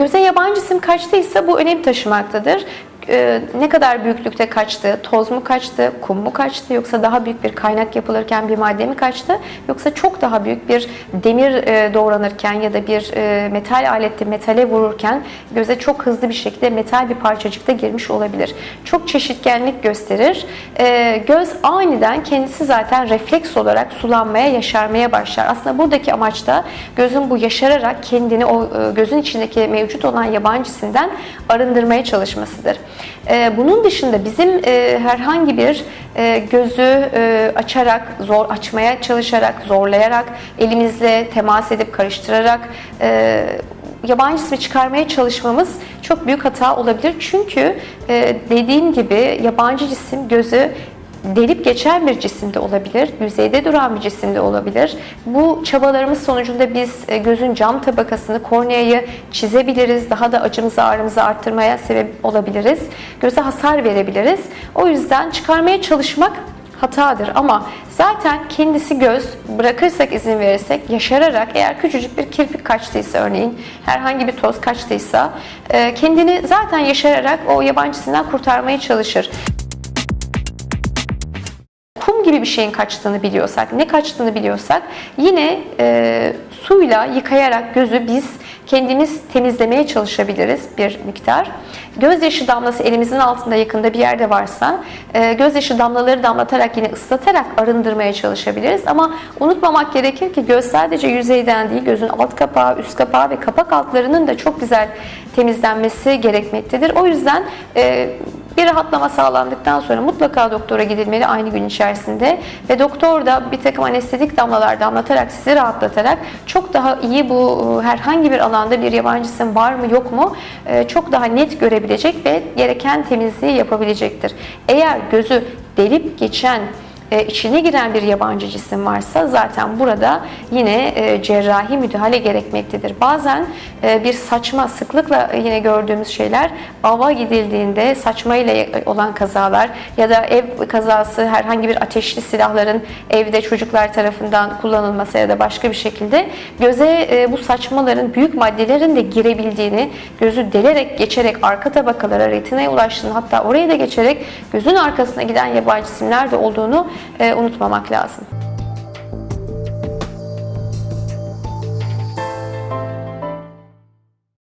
Göze yabancı cisim kaçtıysa bu önem taşımaktadır. Ee, ne kadar büyüklükte kaçtı, toz mu kaçtı, kum mu kaçtı yoksa daha büyük bir kaynak yapılırken bir madde mi kaçtı yoksa çok daha büyük bir demir e, doğranırken ya da bir e, metal alette metale vururken göze çok hızlı bir şekilde metal bir parçacık da girmiş olabilir. Çok çeşitgenlik gösterir. Ee, göz aniden kendisi zaten refleks olarak sulanmaya, yaşarmaya başlar. Aslında buradaki amaç da gözün bu yaşararak kendini o e, gözün içindeki mevcut olan yabancı cisimden arındırmaya çalışmasıdır. Ee, Bunun dışında bizim e, herhangi bir e, gözü e, açarak, zor açmaya çalışarak, zorlayarak, elimizle temas edip karıştırarak yabancı cismi çıkarmaya çalışmamız çok büyük hata olabilir. Çünkü dediğim gibi yabancı cisim gözü delip geçen bir cisimde olabilir, yüzeyde duran bir cisimde olabilir. Bu çabalarımız sonucunda biz e, gözün cam tabakasını, korneayı çizebiliriz, daha da acımızı, ağrımızı arttırmaya sebep olabiliriz. Göze hasar verebiliriz. O yüzden çıkarmaya çalışmak hatadır ama zaten kendisi göz bırakırsak izin verirsek yaşararak eğer küçücük bir kirpik kaçtıysa örneğin herhangi bir toz kaçtıysa e, kendini zaten yaşararak o yabancısından kurtarmaya çalışır bir şeyin kaçtığını biliyorsak, ne kaçtığını biliyorsak yine e, suyla yıkayarak gözü biz kendimiz temizlemeye çalışabiliriz bir miktar. Gözyaşı damlası elimizin altında yakında bir yerde varsa e, gözyaşı damlaları damlatarak yine ıslatarak arındırmaya çalışabiliriz. Ama unutmamak gerekir ki göz sadece yüzeyden değil gözün alt kapağı, üst kapağı ve kapak altlarının da çok güzel temizlenmesi gerekmektedir. O yüzden e, bir rahatlama sağlandıktan sonra mutlaka doktora gidilmeli aynı gün içerisinde ve doktor da bir takım anestezik damlalar damlatarak sizi rahatlatarak çok daha iyi bu e, herhangi bir alanda bir yabancı cisim var mı yok mu e, çok daha net görebilecek ve gereken temizliği yapabilecektir. Eğer gözü delip geçen e, içine giren bir yabancı cisim varsa zaten burada yine e, cerrahi müdahale gerekmektedir. Bazen e, bir saçma sıklıkla yine gördüğümüz şeyler ava gidildiğinde saçma ile olan kazalar ya da ev kazası herhangi bir ateşli silahların evde çocuklar tarafından kullanılması ya da başka bir şekilde göze e, bu saçmaların büyük maddelerin de girebildiğini gözü delerek geçerek arka tabakalara retinaya ulaştığını hatta oraya da geçerek gözün arkasına giden yabancı cisimler de olduğunu unutmamak lazım.